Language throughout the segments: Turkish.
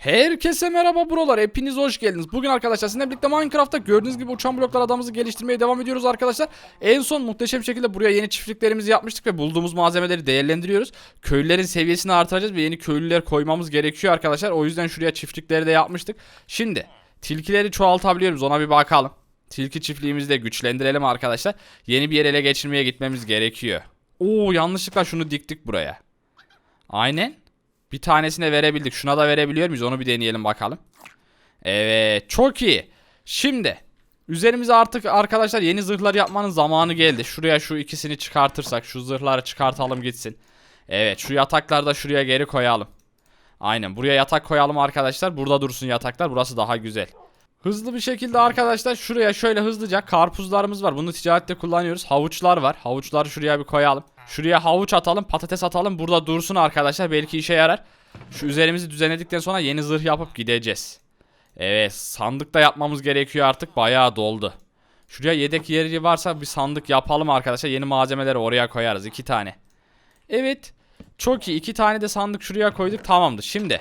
Herkese merhaba buralar. Hepiniz hoş geldiniz. Bugün arkadaşlar sizinle birlikte Minecraft'ta gördüğünüz gibi uçan bloklar adamımızı geliştirmeye devam ediyoruz arkadaşlar. En son muhteşem şekilde buraya yeni çiftliklerimizi yapmıştık ve bulduğumuz malzemeleri değerlendiriyoruz. Köylülerin seviyesini artıracağız ve yeni köylüler koymamız gerekiyor arkadaşlar. O yüzden şuraya çiftlikleri de yapmıştık. Şimdi tilkileri çoğaltabiliyoruz ona bir bakalım. Tilki çiftliğimizi de güçlendirelim arkadaşlar. Yeni bir yer ele geçirmeye gitmemiz gerekiyor. Oo yanlışlıkla şunu diktik buraya. Aynen. Bir tanesine verebildik. Şuna da verebiliyor muyuz? Onu bir deneyelim bakalım. Evet. Çok iyi. Şimdi. Üzerimize artık arkadaşlar yeni zırhlar yapmanın zamanı geldi. Şuraya şu ikisini çıkartırsak. Şu zırhları çıkartalım gitsin. Evet. Şu yatakları da şuraya geri koyalım. Aynen. Buraya yatak koyalım arkadaşlar. Burada dursun yataklar. Burası daha güzel. Hızlı bir şekilde arkadaşlar şuraya şöyle hızlıca karpuzlarımız var. Bunu ticarette kullanıyoruz. Havuçlar var. Havuçları şuraya bir koyalım. Şuraya havuç atalım, patates atalım. Burada dursun arkadaşlar. Belki işe yarar. Şu üzerimizi düzenledikten sonra yeni zırh yapıp gideceğiz. Evet, sandık da yapmamız gerekiyor artık. Bayağı doldu. Şuraya yedek yeri varsa bir sandık yapalım arkadaşlar. Yeni malzemeleri oraya koyarız. iki tane. Evet. Çok iyi. iki tane de sandık şuraya koyduk. Tamamdır. Şimdi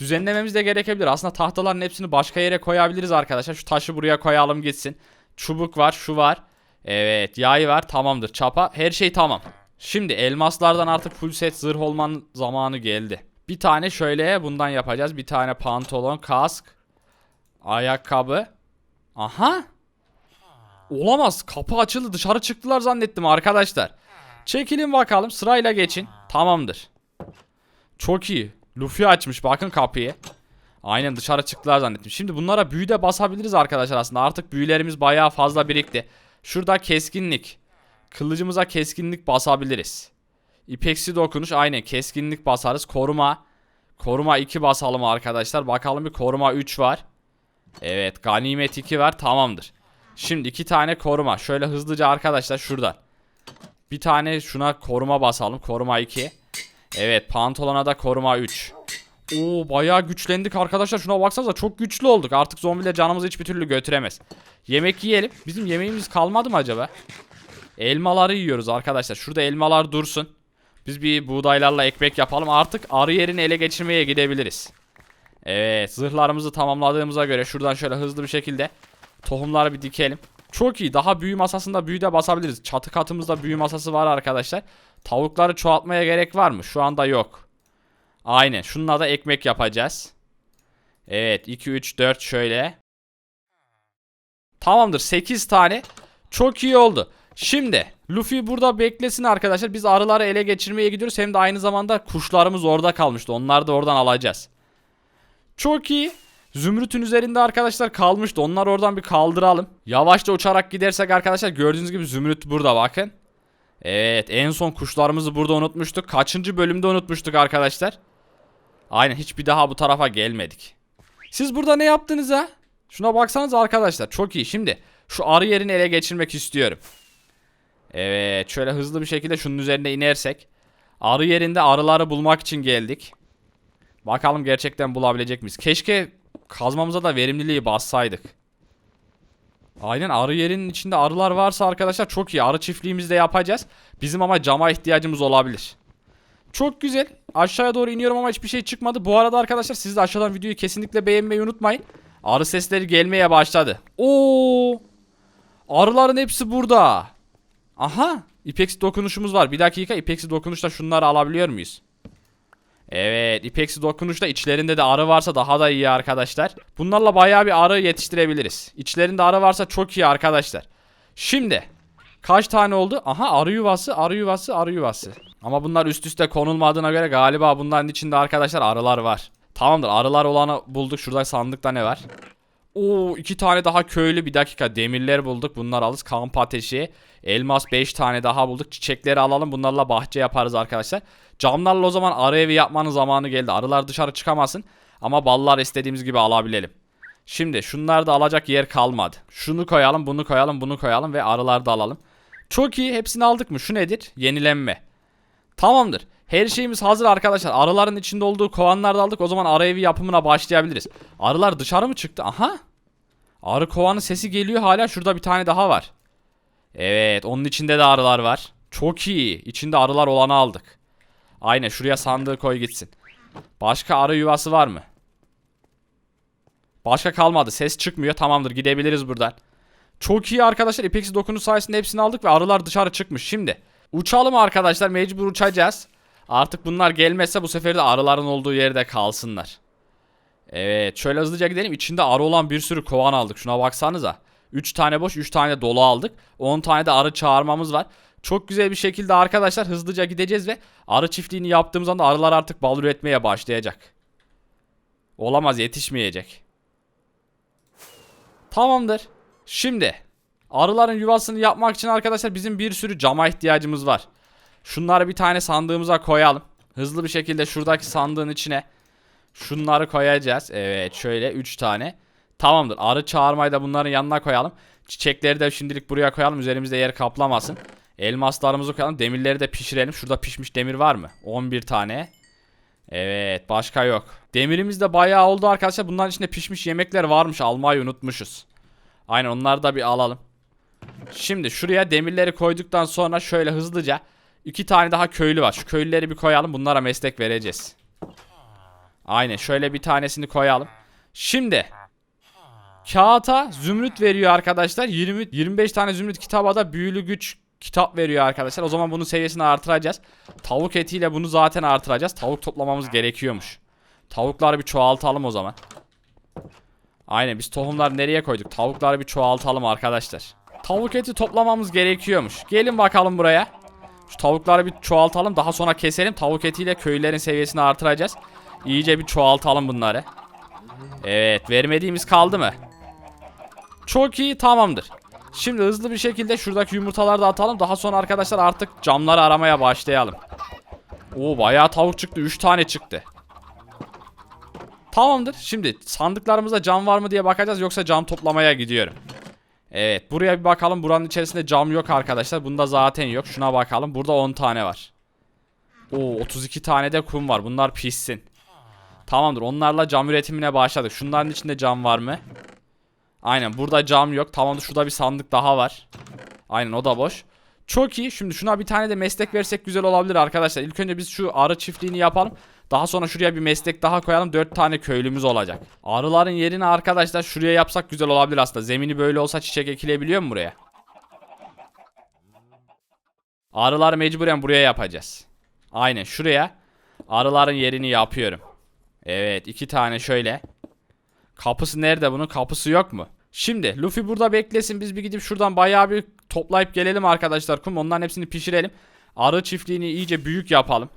düzenlememiz de gerekebilir. Aslında tahtaların hepsini başka yere koyabiliriz arkadaşlar. Şu taşı buraya koyalım gitsin. Çubuk var, şu var. Evet, yay var. Tamamdır. Çapa. Her şey tamam. Şimdi elmaslardan artık full set zırh olmanın zamanı geldi. Bir tane şöyle bundan yapacağız. Bir tane pantolon, kask, ayakkabı. Aha. Olamaz. Kapı açıldı. Dışarı çıktılar zannettim arkadaşlar. Çekilin bakalım. Sırayla geçin. Tamamdır. Çok iyi. Luffy açmış. Bakın kapıyı. Aynen dışarı çıktılar zannettim. Şimdi bunlara büyü de basabiliriz arkadaşlar aslında. Artık büyülerimiz bayağı fazla birikti. Şurada keskinlik. Kılıcımıza keskinlik basabiliriz. İpeksi dokunuş aynen keskinlik basarız. Koruma. Koruma 2 basalım arkadaşlar. Bakalım bir koruma 3 var. Evet ganimet 2 var tamamdır. Şimdi iki tane koruma. Şöyle hızlıca arkadaşlar şuradan. Bir tane şuna koruma basalım. Koruma 2. Evet pantolona da koruma 3. Oo bayağı güçlendik arkadaşlar. Şuna baksanıza çok güçlü olduk. Artık zombiler canımızı hiçbir türlü götüremez. Yemek yiyelim. Bizim yemeğimiz kalmadı mı acaba? Elmaları yiyoruz arkadaşlar. Şurada elmalar dursun. Biz bir buğdaylarla ekmek yapalım. Artık arı yerini ele geçirmeye gidebiliriz. Evet zırhlarımızı tamamladığımıza göre şuradan şöyle hızlı bir şekilde tohumları bir dikelim. Çok iyi. Daha büyü masasında büyü de basabiliriz. Çatı katımızda büyü masası var arkadaşlar. Tavukları çoğaltmaya gerek var mı? Şu anda yok. Aynen. Şununla da ekmek yapacağız. Evet 2 3 4 şöyle. Tamamdır 8 tane. Çok iyi oldu. Şimdi Luffy burada beklesin arkadaşlar. Biz arıları ele geçirmeye gidiyoruz. Hem de aynı zamanda kuşlarımız orada kalmıştı. Onları da oradan alacağız. Çok iyi. Zümrüt'ün üzerinde arkadaşlar kalmıştı. Onları oradan bir kaldıralım. Yavaşça uçarak gidersek arkadaşlar gördüğünüz gibi Zümrüt burada bakın. Evet en son kuşlarımızı burada unutmuştuk. Kaçıncı bölümde unutmuştuk arkadaşlar. Aynen hiçbir daha bu tarafa gelmedik. Siz burada ne yaptınız ha? Şuna baksanız arkadaşlar çok iyi. Şimdi şu arı yerini ele geçirmek istiyorum. Evet şöyle hızlı bir şekilde şunun üzerine inersek. Arı yerinde arıları bulmak için geldik. Bakalım gerçekten bulabilecek miyiz? Keşke kazmamıza da verimliliği bassaydık. Aynen arı yerinin içinde arılar varsa arkadaşlar çok iyi. Arı çiftliğimizde yapacağız. Bizim ama cama ihtiyacımız olabilir. Çok güzel. Aşağıya doğru iniyorum ama hiçbir şey çıkmadı. Bu arada arkadaşlar siz de aşağıdan videoyu kesinlikle beğenmeyi unutmayın. Arı sesleri gelmeye başladı. Oo! Arıların hepsi burada. Aha! İpeksi dokunuşumuz var. Bir dakika ipeksi dokunuşta şunları alabiliyor muyuz? Evet ipeksi dokunuşta içlerinde de arı varsa daha da iyi arkadaşlar. Bunlarla bayağı bir arı yetiştirebiliriz. İçlerinde arı varsa çok iyi arkadaşlar. Şimdi kaç tane oldu? Aha arı yuvası arı yuvası arı yuvası. Ama bunlar üst üste konulmadığına göre galiba bunların içinde arkadaşlar arılar var. Tamamdır arılar olanı bulduk. Şurada sandıkta ne var? Oo iki tane daha köylü bir dakika demirler bulduk. Bunlar alırız. Kamp ateşi. Elmas 5 tane daha bulduk. Çiçekleri alalım. Bunlarla bahçe yaparız arkadaşlar. Camlarla o zaman arı evi yapmanın zamanı geldi. Arılar dışarı çıkamasın. Ama ballar istediğimiz gibi alabilelim. Şimdi şunları da alacak yer kalmadı. Şunu koyalım, bunu koyalım, bunu koyalım ve arıları da alalım. Çok iyi. Hepsini aldık mı? Şu nedir? Yenilenme. Tamamdır. Her şeyimiz hazır arkadaşlar. Arıların içinde olduğu kovanları da aldık. O zaman arı evi yapımına başlayabiliriz. Arılar dışarı mı çıktı? Aha. Arı kovanı sesi geliyor hala. Şurada bir tane daha var. Evet onun içinde de arılar var. Çok iyi. İçinde arılar olanı aldık. Aynen şuraya sandığı koy gitsin. Başka arı yuvası var mı? Başka kalmadı. Ses çıkmıyor. Tamamdır gidebiliriz buradan. Çok iyi arkadaşlar. İpeksi dokunu sayesinde hepsini aldık ve arılar dışarı çıkmış. Şimdi uçalım arkadaşlar. Mecbur uçacağız. Artık bunlar gelmezse bu sefer de arıların olduğu yerde kalsınlar. Evet şöyle hızlıca gidelim. İçinde arı olan bir sürü kovan aldık. Şuna baksanıza. 3 tane boş 3 tane dolu aldık. 10 tane de arı çağırmamız var. Çok güzel bir şekilde arkadaşlar hızlıca gideceğiz ve arı çiftliğini yaptığımız anda arılar artık bal üretmeye başlayacak. Olamaz yetişmeyecek. Tamamdır. Şimdi arıların yuvasını yapmak için arkadaşlar bizim bir sürü cama ihtiyacımız var. Şunları bir tane sandığımıza koyalım. Hızlı bir şekilde şuradaki sandığın içine şunları koyacağız. Evet şöyle 3 tane. Tamamdır. Arı çağırmayı da bunların yanına koyalım. Çiçekleri de şimdilik buraya koyalım. Üzerimizde yer kaplamasın. Elmaslarımızı koyalım. Demirleri de pişirelim. Şurada pişmiş demir var mı? 11 tane. Evet başka yok. Demirimiz de bayağı oldu arkadaşlar. Bunların içinde pişmiş yemekler varmış. Almayı unutmuşuz. Aynen onları da bir alalım. Şimdi şuraya demirleri koyduktan sonra şöyle hızlıca iki tane daha köylü var. Şu köylüleri bir koyalım. Bunlara meslek vereceğiz. Aynen şöyle bir tanesini koyalım. Şimdi kağıta zümrüt veriyor arkadaşlar. 20 25 tane zümrüt kitaba da büyülü güç kitap veriyor arkadaşlar. O zaman bunun seviyesini artıracağız. Tavuk etiyle bunu zaten artıracağız. Tavuk toplamamız gerekiyormuş. Tavukları bir çoğaltalım o zaman. Aynen biz tohumları nereye koyduk? Tavukları bir çoğaltalım arkadaşlar. Tavuk eti toplamamız gerekiyormuş. Gelin bakalım buraya. Şu tavukları bir çoğaltalım. Daha sonra keselim. Tavuk etiyle köylülerin seviyesini artıracağız. İyice bir çoğaltalım bunları. Evet vermediğimiz kaldı mı? Çok iyi tamamdır. Şimdi hızlı bir şekilde şuradaki yumurtaları da atalım. Daha sonra arkadaşlar artık camları aramaya başlayalım. Oo bayağı tavuk çıktı. 3 tane çıktı. Tamamdır. Şimdi sandıklarımızda cam var mı diye bakacağız. Yoksa cam toplamaya gidiyorum. Evet buraya bir bakalım. Buranın içerisinde cam yok arkadaşlar. Bunda zaten yok. Şuna bakalım. Burada 10 tane var. Oo 32 tane de kum var. Bunlar pişsin. Tamamdır. Onlarla cam üretimine başladık. Şunların içinde cam var mı? Aynen burada cam yok. Tamamdır şurada bir sandık daha var. Aynen o da boş. Çok iyi. Şimdi şuna bir tane de meslek versek güzel olabilir arkadaşlar. İlk önce biz şu arı çiftliğini yapalım. Daha sonra şuraya bir meslek daha koyalım. 4 tane köylümüz olacak. Arıların yerini arkadaşlar şuraya yapsak güzel olabilir aslında. Zemini böyle olsa çiçek ekilebiliyor mu buraya? Arılar mecburen buraya yapacağız. Aynen şuraya arıların yerini yapıyorum. Evet iki tane şöyle. Kapısı nerede bunun? Kapısı yok mu? Şimdi Luffy burada beklesin. Biz bir gidip şuradan bayağı bir toplayıp gelelim arkadaşlar. Kum onların hepsini pişirelim. Arı çiftliğini iyice büyük yapalım.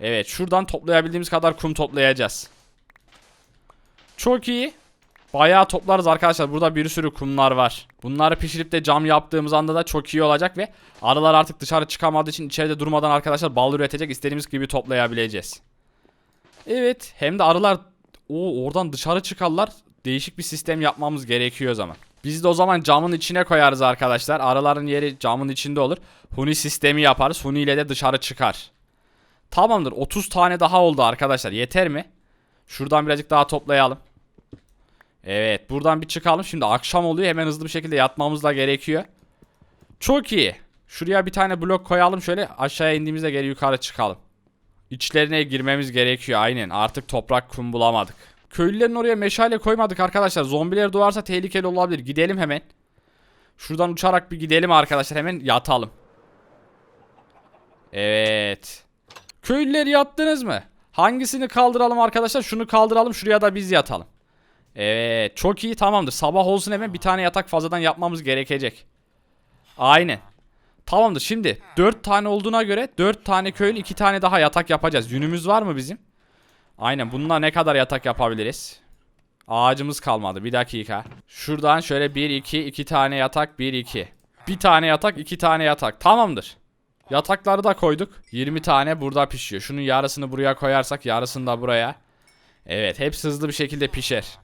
Evet şuradan toplayabildiğimiz kadar kum toplayacağız. Çok iyi. Bayağı toplarız arkadaşlar. Burada bir sürü kumlar var. Bunları pişirip de cam yaptığımız anda da çok iyi olacak ve arılar artık dışarı çıkamadığı için içeride durmadan arkadaşlar bal üretecek. İstediğimiz gibi toplayabileceğiz. Evet hem de arılar o oradan dışarı çıkarlar. Değişik bir sistem yapmamız gerekiyor o zaman. Biz de o zaman camın içine koyarız arkadaşlar. Arıların yeri camın içinde olur. Huni sistemi yaparız. Huni ile de dışarı çıkar. Tamamdır. 30 tane daha oldu arkadaşlar. Yeter mi? Şuradan birazcık daha toplayalım. Evet buradan bir çıkalım. Şimdi akşam oluyor. Hemen hızlı bir şekilde yatmamız da gerekiyor. Çok iyi. Şuraya bir tane blok koyalım. Şöyle aşağıya indiğimizde geri yukarı çıkalım. İçlerine girmemiz gerekiyor. Aynen. Artık toprak kum bulamadık. Köylülerin oraya meşale koymadık arkadaşlar. Zombiler doğarsa tehlikeli olabilir. Gidelim hemen. Şuradan uçarak bir gidelim arkadaşlar. Hemen yatalım. Evet. Köylüler yattınız mı? Hangisini kaldıralım arkadaşlar? Şunu kaldıralım. Şuraya da biz yatalım. Evet. Çok iyi. Tamamdır. Sabah olsun hemen bir tane yatak fazladan yapmamız gerekecek. Aynen. Tamamdır. Şimdi 4 tane olduğuna göre 4 tane köylü 2 tane daha yatak yapacağız. Yünümüz var mı bizim? Aynen. Bununla ne kadar yatak yapabiliriz? Ağacımız kalmadı. Bir dakika. Şuradan şöyle 1 2 2 tane yatak 1 2. Bir tane yatak 2 tane yatak. Tamamdır. Yatakları da koyduk. 20 tane burada pişiyor. Şunun yarısını buraya koyarsak yarısını da buraya. Evet hepsi hızlı bir şekilde pişer.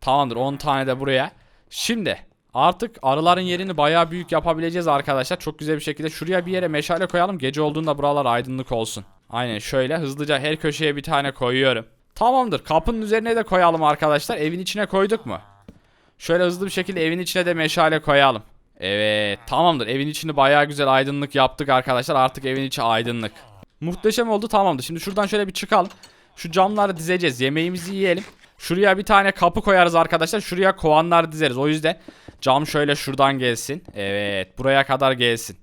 Tamamdır 10 tane de buraya. Şimdi artık arıların yerini bayağı büyük yapabileceğiz arkadaşlar. Çok güzel bir şekilde şuraya bir yere meşale koyalım. Gece olduğunda buralar aydınlık olsun. Aynen şöyle hızlıca her köşeye bir tane koyuyorum. Tamamdır kapının üzerine de koyalım arkadaşlar. Evin içine koyduk mu? Şöyle hızlı bir şekilde evin içine de meşale koyalım. Evet tamamdır evin içini bayağı güzel aydınlık yaptık arkadaşlar. Artık evin içi aydınlık. Muhteşem oldu tamamdır. Şimdi şuradan şöyle bir çıkalım. Şu camları dizeceğiz. Yemeğimizi yiyelim. Şuraya bir tane kapı koyarız arkadaşlar. Şuraya kovanlar dizeriz. O yüzden cam şöyle şuradan gelsin. Evet buraya kadar gelsin.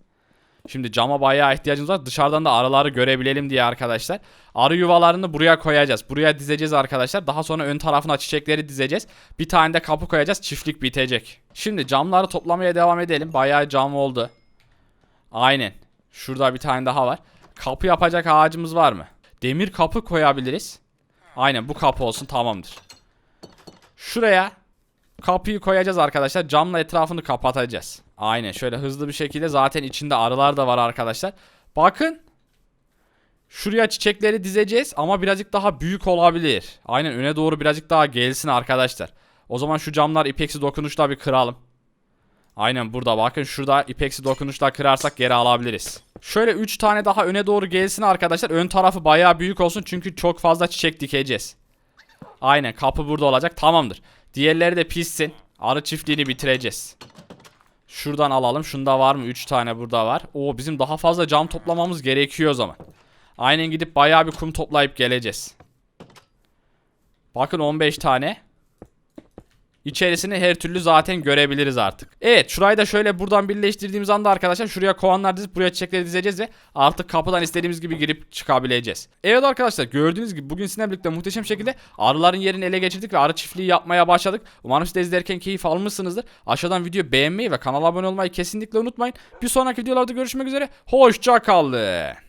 Şimdi cama bayağı ihtiyacımız var. Dışarıdan da arıları görebilelim diye arkadaşlar. Arı yuvalarını buraya koyacağız. Buraya dizeceğiz arkadaşlar. Daha sonra ön tarafına çiçekleri dizeceğiz. Bir tane de kapı koyacağız. Çiftlik bitecek. Şimdi camları toplamaya devam edelim. Bayağı cam oldu. Aynen. Şurada bir tane daha var. Kapı yapacak ağacımız var mı? Demir kapı koyabiliriz. Aynen bu kapı olsun tamamdır. Şuraya kapıyı koyacağız arkadaşlar. Camla etrafını kapatacağız. Aynen şöyle hızlı bir şekilde zaten içinde arılar da var arkadaşlar. Bakın. Şuraya çiçekleri dizeceğiz ama birazcık daha büyük olabilir. Aynen öne doğru birazcık daha gelsin arkadaşlar. O zaman şu camlar ipeksi dokunuşla bir kıralım. Aynen burada bakın şurada ipeksi dokunuşla kırarsak geri alabiliriz. Şöyle 3 tane daha öne doğru gelsin arkadaşlar. Ön tarafı bayağı büyük olsun çünkü çok fazla çiçek dikeceğiz. Aynen kapı burada olacak tamamdır. Diğerleri de pişsin. Arı çiftliğini bitireceğiz. Şuradan alalım. Şunda var mı? 3 tane burada var. Oo bizim daha fazla cam toplamamız gerekiyor o zaman. Aynen gidip bayağı bir kum toplayıp geleceğiz. Bakın 15 tane. İçerisini her türlü zaten görebiliriz artık. Evet şurayı da şöyle buradan birleştirdiğimiz anda arkadaşlar şuraya kovanlar dizip buraya çiçekleri dizeceğiz ve artık kapıdan istediğimiz gibi girip çıkabileceğiz. Evet arkadaşlar gördüğünüz gibi bugün sizinle birlikte muhteşem şekilde arıların yerini ele geçirdik ve arı çiftliği yapmaya başladık. Umarım siz de izlerken keyif almışsınızdır. Aşağıdan video beğenmeyi ve kanala abone olmayı kesinlikle unutmayın. Bir sonraki videolarda görüşmek üzere. Hoşça kalın.